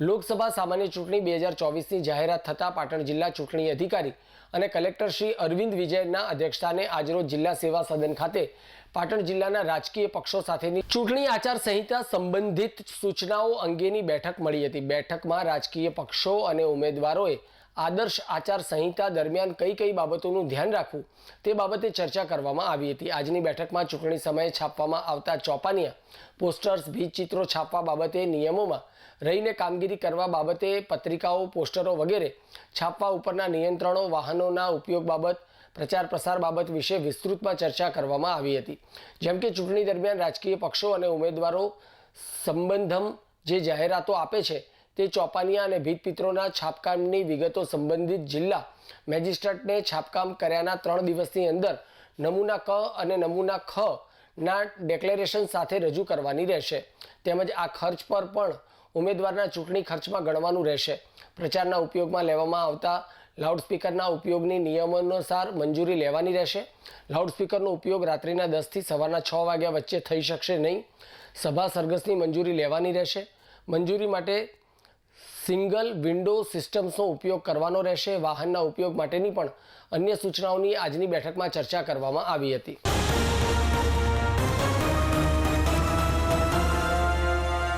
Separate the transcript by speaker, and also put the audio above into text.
Speaker 1: લોકસભા સામાન્ય ચૂંટણી બે હજાર ચોવીસની જાહેરાત થતાં પાટણ જિલ્લા ચૂંટણી અધિકારી અને કલેક્ટર શ્રી અરવિંદ વિજયના અધ્યક્ષસ્થાને આજરોજ જિલ્લા સેવા સદન ખાતે પાટણ જિલ્લાના રાજકીય પક્ષો સાથેની ચૂંટણી આચાર સંહિતા સંબંધિત સૂચનાઓ અંગેની બેઠક મળી હતી. બેઠકમાં રાજકીય પક્ષો અને ઉમેદવારોએ આદર્શ આચાર સંહિતા દરમિયાન કઈ કઈ બાબતોનું ધ્યાન રાખવું તે બાબતે ચર્ચા કરવામાં આવી હતી. આજની બેઠકમાં ચૂંટણી સમયે છાપવામાં આવતા ચોપાનિયા, પોસ્ટર્સ ભીચિત્રો છાપવા બાબતે, નિયમોમાં રહીને કામગીરી કરવા બાબતે, પત્રિકાઓ, પોસ્ટરો વગેરે છાપવા ઉપરના નિયંત્રણો, વાહનોના ઉપયોગ બાબત, પ્રચાર પ્રસાર બાબત વિશે વિસ્તૃતમાં ચર્ચા કરવામાં આવી હતી. જેમ કે ચૂંટણી દરમિયાન રાજકીય પક્ષો અને ઉમેદવારો સંબંધમ જે જાહેરાતો આપે છે તે ચોપાનિયા અને ભીતપિત્રોના છાપકામની વિગતો સંબંધિત જિલ્લા મેજિસ્ટ્રેટને છાપકામ કર્યાના ત્રણ દિવસની અંદર નમૂના ક અને નમૂના ખ ના ડેક્લેરેશન સાથે રજૂ કરવાની રહેશે. તેમજ આ ખર્ચ પર પણ ઉમેદવારના ચૂંટણી ખર્ચમાં ગણવાનું રહેશે. પ્રચારના ઉપયોગમાં લેવામાં આવતા લાઉડસ્પીકરના ઉપયોગની નિયમાનુસાર મંજૂરી લેવાની રહેશે. લાઉડસ્પીકરનો ઉપયોગ રાત્રિના દસથી સવારના છ વાગ્યા વચ્ચે થઈ શકશે નહીં. સભા સરઘસની મંજૂરી લેવાની રહેશે. મંજૂરી માટે સિંગલ વિન્ડો સિસ્ટમ્સનો ઉપયોગ કરવાનો રહેશે. વાહનના ઉપયોગ માટેની પણ અન્ય સૂચનાઓની આજની બેઠકમાં ચર્ચા કરવામાં આવી હતી.